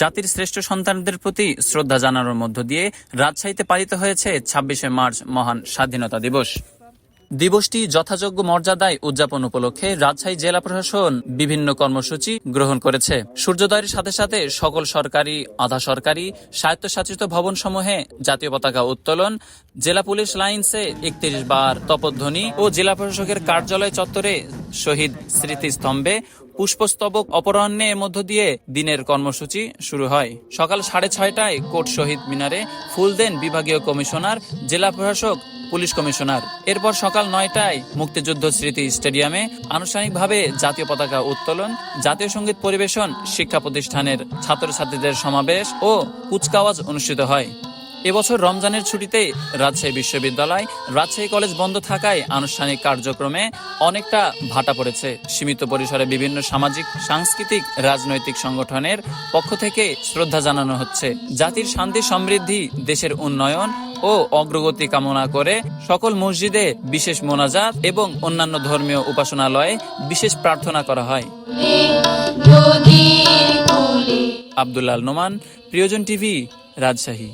জাতির শ্রেষ্ঠ সন্তানদের প্রতি শ্রদ্ধা জানানোর মধ্য দিয়ে রাজশাহীতে পালিত হয়েছে ছাব্বিশে মার্চ মহান স্বাধীনতা দিবস। দিবসটি যথাযোগ্য মর্যাদায় উদযাপন উপলক্ষে রাজশাহী জেলা প্রশাসন বিভিন্ন কর্মসূচি গ্রহণ করেছে। সূর্যোদয়ের সাথে সাথে সকল সরকারি আধা সরকারি স্বায়ত্তশাসিত ভবন সমূহে জাতীয় পতাকা উত্তোলন, জেলা পুলিশ লাইন্সে একত্রিশ বার তপধ্বনি ও জেলা প্রশাসকের কার্যালয় চত্বরে শহীদ স্মৃতিস্তম্ভে পুষ্পস্তবক অপরাহ্নের মধ্য দিয়ে দিনের কর্মসূচি শুরু হয়। সকাল সাড়ে ছয়টায় কোট শহীদ মিনারে ফুল দেন বিভাগীয় কমিশনার, জেলা প্রশাসক, পুলিশ কমিশনার। এরপর সকাল নয়টায় মুক্তিযুদ্ধ স্মৃতি স্টেডিয়ামে আনুষ্ঠানিকভাবে জাতীয় পতাকা উত্তোলন, জাতীয় সংগীত পরিবেশন, শিক্ষা প্রতিষ্ঠানের ছাত্রছাত্রীদের সমাবেশ ও কুচকাওয়াজ অনুষ্ঠিত হয়। এবছর রমজানের ছুটিতে রাজশাহী বিশ্ববিদ্যালয় রাজশাহী কলেজ বন্ধ থাকায় আনুষ্ঠানিক কার্যক্রমে অনেকটা ভাটা পড়েছে। সীমিত পরিসরে বিভিন্ন সামাজিক সাংস্কৃতিক রাজনৈতিক সংগঠনের পক্ষ থেকে শ্রদ্ধা জানানো হচ্ছে। জাতির শান্তি সমৃদ্ধি দেশের উন্নয়ন ও অগ্রগতি কামনা করে সকল মসজিদে বিশেষ মোনাজাত এবং অন্যান্য ধর্মীয় উপাসনালয়ে বিশেষ প্রার্থনা করা হয়। আব্দুল্লাল নোমান প্রিয়জন টিভি রাজশাহী।